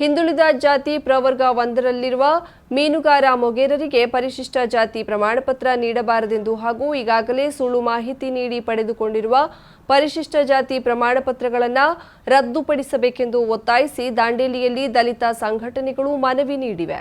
ಹಿಂದುಳಿದ ಜಾತಿ ಪ್ರವರ್ಗ ಒಂದರಲ್ಲಿರುವ ಮೀನುಗಾರ ಮೊಗೇರರಿಗೆ ಪರಿಶಿಷ್ಟ ಜಾತಿ ಪ್ರಮಾಣಪತ್ರ ನೀಡಬಾರದೆಂದು ಹಾಗೂ ಈಗಾಗಲೇ ಸುಳ್ಳು ಮಾಹಿತಿ ನೀಡಿ ಪಡೆದುಕೊಂಡಿರುವ ಪರಿಶಿಷ್ಟ ಜಾತಿ ಪ್ರಮಾಣಪತ್ರಗಳನ್ನು ರದ್ದುಪಡಿಸಬೇಕೆಂದು ಒತ್ತಾಯಿಸಿ ದಾಂಡೇಲಿಯಲ್ಲಿ ದಲಿತ ಸಂಘಟನೆಗಳು ಮನವಿ ನೀಡಿವೆ.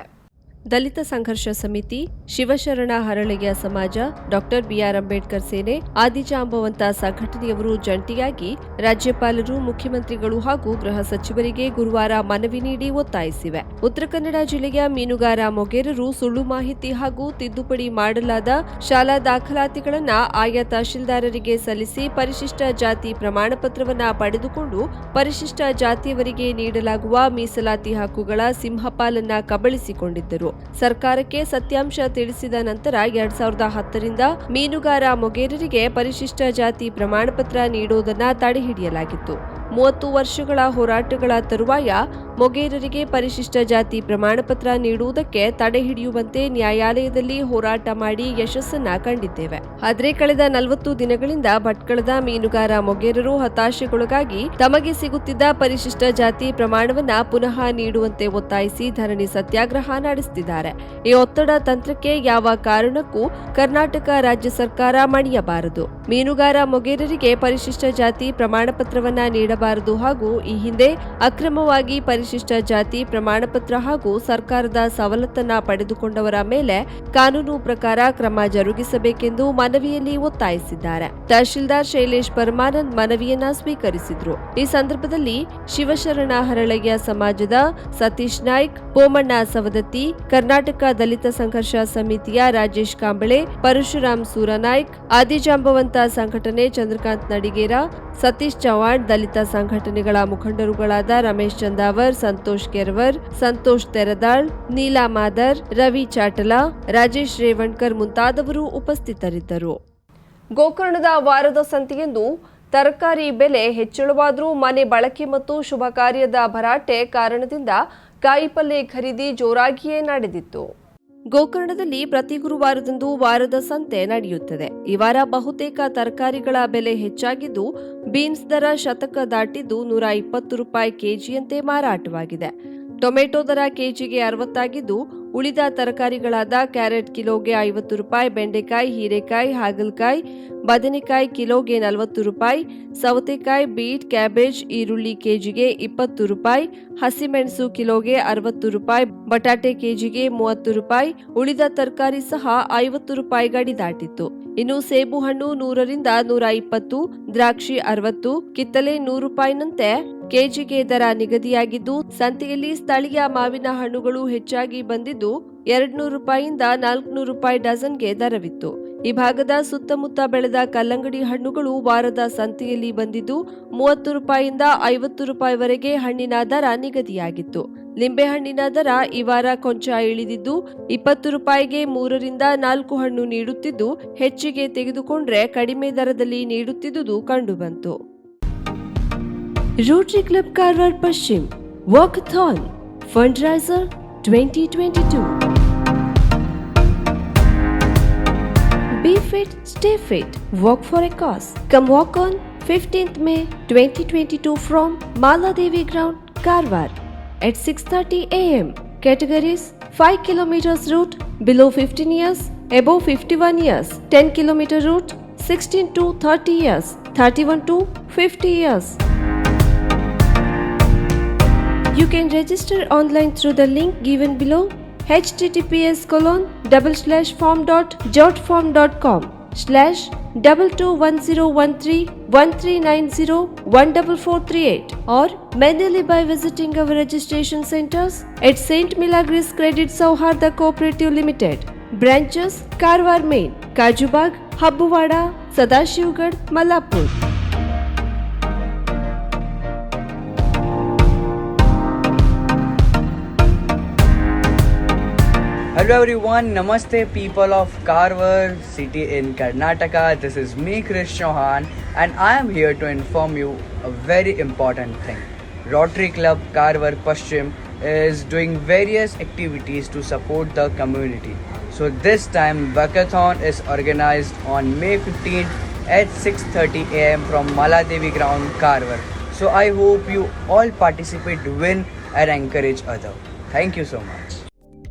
ದಲಿತ ಸಂಘರ್ಷ ಸಮಿತಿ, ಶಿವಶರಣ ಹರಳಿಗೆಯ ಸಮಾಜ, ಡಾಕ್ಟರ್ ಬಿಆರ್ ಅಂಬೇಡ್ಕರ್ ಸೇನೆ, ಆದಿಜಾಂಬವಂತ ಸಂಘಟನೆಯವರು ಜಂಟಿಯಾಗಿ ರಾಜ್ಯಪಾಲರು, ಮುಖ್ಯಮಂತ್ರಿಗಳು ಹಾಗೂ ಗೃಹ ಸಚಿವರಿಗೆ ಗುರುವಾರ ಮನವಿ ನೀಡಿ ಒತ್ತಾಯಿಸಿವೆ. ಉತ್ತರ ಕನ್ನಡ ಜಿಲ್ಲೆಯ ಮೀನುಗಾರ ಮೊಗೇರರು ಸುಳ್ಳು ಮಾಹಿತಿ ಹಾಗೂ ತಿದ್ದುಪಡಿ ಮಾಡಲಾದ ಶಾಲಾ ದಾಖಲಾತಿಗಳನ್ನು ಆಯಾ ತಹಶೀಲ್ದಾರರಿಗೆ ಸಲ್ಲಿಸಿ ಪರಿಶಿಷ್ಟ ಜಾತಿ ಪ್ರಮಾಣಪತ್ರವನ್ನ ಪಡೆದುಕೊಂಡು ಪರಿಶಿಷ್ಟ ಜಾತಿಯವರಿಗೆ ನೀಡಲಾಗುವ ಮೀಸಲಾತಿ ಹಕ್ಕುಗಳ ಸಿಂಹಪಾಲನ್ನ ಕಬಳಿಸಿಕೊಂಡಿದ್ದರು. ಸರ್ಕಾರಕ್ಕೆ ಸತ್ಯಾಂಶ ತಿಳಿಸಿದ ನಂತರ ಎರಡ್ ಸಾವಿರದ ಹತ್ತರಿಂದ ಮೀನುಗಾರ ಮೊಗೇರರಿಗೆ ಪರಿಶಿಷ್ಟ ಜಾತಿ ಪ್ರಮಾಣಪತ್ರ ನೀಡುವುದನ್ನು ತಡೆಹಿಡಿಯಲಾಗಿತ್ತು. ಮೂವತ್ತು ವರ್ಷಗಳ ಹೋರಾಟಗಳ ತರುವಾಯ ಮೊಗೇರರಿಗೆ ಪರಿಶಿಷ್ಟ ಜಾತಿ ಪ್ರಮಾಣಪತ್ರ ನೀಡುವುದಕ್ಕೆ ತಡೆ ಹಿಡಿಯುವಂತೆ ನ್ಯಾಯಾಲಯದಲ್ಲಿ ಹೋರಾಟ ಮಾಡಿ ಯಶಸ್ಸನ್ನ ಕಂಡಿದ್ದೇವೆ. ಆದರೆ ಕಳೆದ ನಲವತ್ತು ದಿನಗಳಿಂದ ಭಟ್ಕಳದ ಮೀನುಗಾರ ಮೊಗೇರರು ಹತಾಶೆಗೊಳಗಾಗಿ ತಮಗೆ ಸಿಗುತ್ತಿದ್ದ ಪರಿಶಿಷ್ಟ ಜಾತಿ ಪ್ರಮಾಣವನ್ನ ಪುನಃ ನೀಡುವಂತೆ ಒತ್ತಾಯಿಸಿ ಧರಣಿ ಸತ್ಯಾಗ್ರಹ ನಡೆಸುತ್ತಿದ್ದಾರೆ. ಈ ಒತ್ತಡ ತಂತ್ರಕ್ಕೆ ಯಾವ ಕಾರಣಕ್ಕೂ ಕರ್ನಾಟಕ ರಾಜ್ಯ ಸರ್ಕಾರ ಮಣಿಯಬಾರದು. ಮೀನುಗಾರ ಮೊಗೇರರಿಗೆ ಪರಿಶಿಷ್ಟ ಜಾತಿ ಪ್ರಮಾಣಪತ್ರವನ್ನ ನೀಡಬಾರದು ಹಾಗೂ ಈ ಹಿಂದೆ ಅಕ್ರಮವಾಗಿ ಪರಿಶಿಷ್ಟ ಜಾತಿ ಪ್ರಮಾಣಪತ್ರ ಹಾಗೂ ಸರ್ಕಾರದ ಸವಲತ್ತನ್ನ ಪಡೆದುಕೊಂಡವರ ಮೇಲೆ ಕಾನೂನು ಪ್ರಕಾರ ಕ್ರಮ ಜರುಗಿಸಬೇಕೆಂದು ಮನವಿಯಲ್ಲಿ ಒತ್ತಾಯಿಸಿದ್ದಾರೆ. ತಹಶೀಲ್ದಾರ್ ಶೈಲೇಶ್ ಪರಮಾನಂದ್ ಮನವಿಯನ್ನ ಸ್ವೀಕರಿಸಿದ್ರು. ಈ ಸಂದರ್ಭದಲ್ಲಿ ಶಿವಶರಣ ಹರಳಯ್ಯ ಸಮಾಜದ ಸತೀಶ್ ನಾಯ್ಕ್ ಪೋಮಣ್ಣ ಸವದತ್ತಿ, ಕರ್ನಾಟಕ ದಲಿತ ಸಂಘರ್ಷ ಸಮಿತಿಯ ರಾಜೇಶ್ ಕಾಂಬಳೆ, ಪರಶುರಾಮ್ ಸೂರನಾಯ್ಕ್, ಆದಿಜಾಂಬವಂತ ಸಂಘಟನೆ ಚಂದ್ರಕಾಂತ್ ನಡಿಗೇರ, ಸತೀಶ್ ಚವಾಣ್ ದಲಿತ ಸಂಘಟನೆಗಳ ಮುಖಂಡರುಗಳಾದ ರಮೇಶ್ ಚಂದಾವರ್, ಸಂತೋಷ್ ಕೆರ್ವರ್, ಸಂತೋಷ್ ತೆರದಾಳ್, ನೀಲಾ ಮಾದರ್, ರವಿ ಚಾಟಲಾ, ರಾಜೇಶ್ ರೇವಣ್ಕರ್ ಮುಂತಾದವರು ಉಪಸ್ಥಿತರಿದ್ದರು. ಗೋಕರ್ಣದ ವಾರದ ಸಂತೆಯಂದು ತರಕಾರಿ ಬೆಲೆ ಹೆಚ್ಚಳವಾದರೂ ಮನೆ ಬಳಕೆ ಮತ್ತು ಶುಭ ಕಾರ್ಯದ ಭರಾಟೆ ಕಾರಣದಿಂದ ಕಾಯಿಪಲ್ಲೆ ಖರೀದಿ ಜೋರಾಗಿಯೇ ನಡೆದಿತ್ತು. ಗೋಕರ್ಣದಲ್ಲಿ ಪ್ರತಿ ಗುರುವಾರದಂದು ವಾರದ ಸಂತೆ ನಡೆಯುತ್ತದೆ. ಈ ವಾರ ಬಹುತೇಕ ತರಕಾರಿಗಳ ಬೆಲೆ ಹೆಚ್ಚಾಗಿದ್ದು, ಬೀನ್ಸ್ ದರ ಶತಕ ದಾಟಿದ್ದು ನೂರ ಇಪ್ಪತ್ತು ರೂಪಾಯಿ ಕೆಜಿಯಂತೆ ಮಾರಾಟವಾಗಿದೆ. ಟೊಮೆಟೊ ದರ ಕೆಜಿಗೆ ಅರವತ್ತಾಗಿದ್ದು ಉಳಿದ ತರಕಾರಿಗಳಾದ ಕ್ಯಾರೆಟ್ ಕಿಲೋಗೆ ಐವತ್ತು ರೂಪಾಯಿ, ಬೆಂಡೆಕಾಯಿ, ಹೀರೆಕಾಯಿ, ಹಾಗಲಕಾಯಿ, ಬದನೆಕಾಯಿ ಕಿಲೋಗೆ ನಲವತ್ತು ರೂಪಾಯಿ, ಸೌತೆಕಾಯಿ, ಬೀಟ್, ಕ್ಯಾಬೇಜ್, ಈರುಳ್ಳಿ ಕೆಜಿಗೆ ಇಪ್ಪತ್ತು ರೂಪಾಯಿ, ಹಸಿಮೆಣಸು ಕಿಲೋಗೆ ಅರವತ್ತು ರೂಪಾಯಿ, ಬಟಾಟೆ ಕೆಜಿಗೆ ಮೂವತ್ತು ರೂಪಾಯಿ, ಉಳಿದ ತರಕಾರಿ ಸಹ ಐವತ್ತು ರೂಪಾಯಿ ಗಡಿ ದಾಟಿತ್ತು. ಇನ್ನು ಸೇಬು ಹಣ್ಣು ನೂರರಿಂದ ನೂರ ಇಪ್ಪತ್ತು, ದ್ರಾಕ್ಷಿ ಅರವತ್ತು, ಕಿತ್ತಲೆ ನೂರು ರೂಪಾಯಿನಂತೆ ಕೆಜಿಗೆ ದರ ನಿಗದಿಯಾಗಿದ್ದು, ಸಂತೆಯಲ್ಲಿ ಸ್ಥಳೀಯ ಮಾವಿನ ಹಣ್ಣುಗಳು ಹೆಚ್ಚಾಗಿ ಬಂದಿದ್ದು ಎರಡ್ನೂರು ರೂಪಾಯಿಯಿಂದ ನಾಲ್ಕುನೂರು ರೂಪಾಯಿ ಡಜನ್ಗೆ ದರವಿತ್ತು. ಈ ಭಾಗದ ಸುತ್ತಮುತ್ತ ಬೆಳೆದ ಕಲ್ಲಂಗಡಿ ಹಣ್ಣುಗಳು ವಾರದ ಸಂತೆಯಲ್ಲಿ ಬಂದಿದ್ದು, ಮೂವತ್ತು ರೂಪಾಯಿಯಿಂದ ಐವತ್ತು ರೂಪಾಯಿವರೆಗೆ ಹಣ್ಣಿನ ದರ ನಿಗದಿಯಾಗಿತ್ತು. ಲಿಂಬೆಹಣ್ಣಿನ ದರ ಈ ವಾರ ಕೊಂಚ ಇಳಿದಿದ್ದು, ಇಪ್ಪತ್ತು ರೂಪಾಯಿಗೆ ಮೂರರಿಂದ ನಾಲ್ಕು ಹಣ್ಣು ನೀಡುತ್ತಿದ್ದು, ಹೆಚ್ಚಿಗೆ ತೆಗೆದುಕೊಂಡ್ರೆ ಕಡಿಮೆ ದರದಲ್ಲಿ ನೀಡುತ್ತಿದ್ದುದು ಕಂಡುಬಂತು. Rotary club Karwar Paschim, walkathon fund raiser 2022. Be fit, stay fit, work for a cause. Come walk on 15th May 2022 from Mala Devi Ground, Karwar at 6:30 a.m. Categories 5 km route below 15 years, above 51 years, 10 km route 16 to 30 years, 31 to 50 years. You can register online through the link given below https colon double slash form dot jotform dot com slash double two one zero one three one three nine zero one double four three eight or manually by visiting our registration centers at Saint Milagris Credit Sauharda Cooperative Limited, branches Karwar Main, Kajubag, Habbuvada, Sadashivgad, Malapur. Hello everyone, Namaste people of Karwar city in Karnataka. This is me Krish Chauhan and I am here to inform you a very important thing. Rotary Club Karwar Paschim is doing various activities to support the community. So this time Walkathon is organized on May 15th at 6:30 am from Maladevi ground Karwar. So I hope you all participate win and encourage other. Thank you so much.